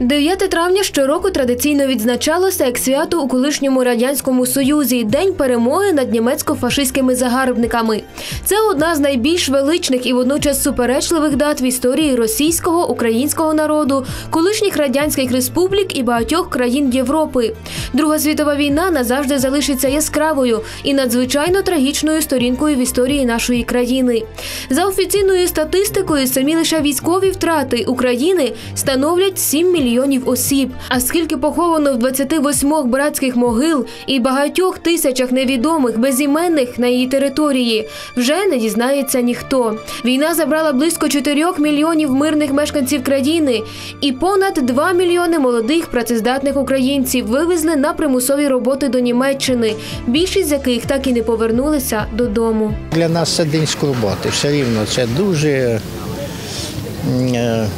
9 травня щороку традиційно відзначалося як свято у колишньому радянському союзі День перемоги над німецько-фашистськими загарбниками. Це одна з найбільш величних і водночас суперечливих дат в історії російського українського народу, колишніх радянських республік і багатьох країн Європи. Друга світова війна назавжди залишиться яскравою і надзвичайно трагічною сторінкою в історії нашої країни. За офіційною статистикою, самі лише військові втрати України становлять 7 мільйонів осіб. А скільки поховано в 28 братських могил і багатьох тисячах невідомих безіменних на її території, вже не дізнається ніхто. Війна забрала близько 4 мільйонів мирних мешканців країни, і понад 2 мільйони молодих працездатних українців вивезли на примусові роботи до Німеччини, більшість з яких так і не повернулися додому. Для нас це день скорботи. Все рівно це дуже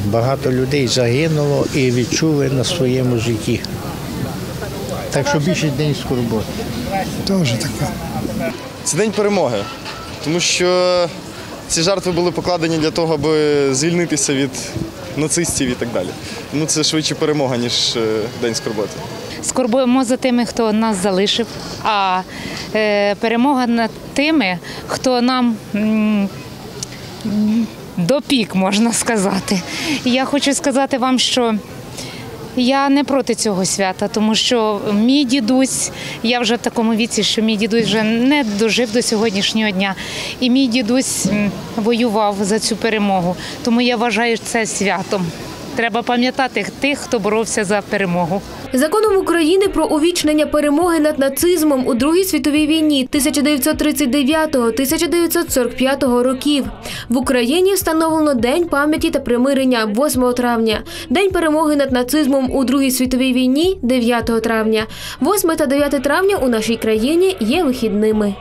багато людей загинуло і відчули на своєму житті. Так що більше день скорботи. Теж така. Це день перемоги, тому що ці жертви були покладені для того, аби звільнитися від нацистів і так далі. Тому це швидше перемога, ніж е, день скорботи. Скорбуємо за тими, хто нас залишив, а е, перемога над тими, хто нам допік, можна сказати. Я хочу сказати вам, що я не проти цього свята, тому що мій дідусь, я вже в такому віці, що мій дідусь вже не дожив до сьогоднішнього дня. І мій дідусь воював за цю перемогу. Тому я вважаю це святом. Треба пам'ятати тих, хто боровся за перемогу. Законом України про увічнення перемоги над нацизмом у Другій світовій війні 1939-1945 років в Україні встановлено День пам'яті та примирення 8 травня, День перемоги над нацизмом у Другій світовій війні 9 травня. 8 та 9 травня у нашій країні є вихідними.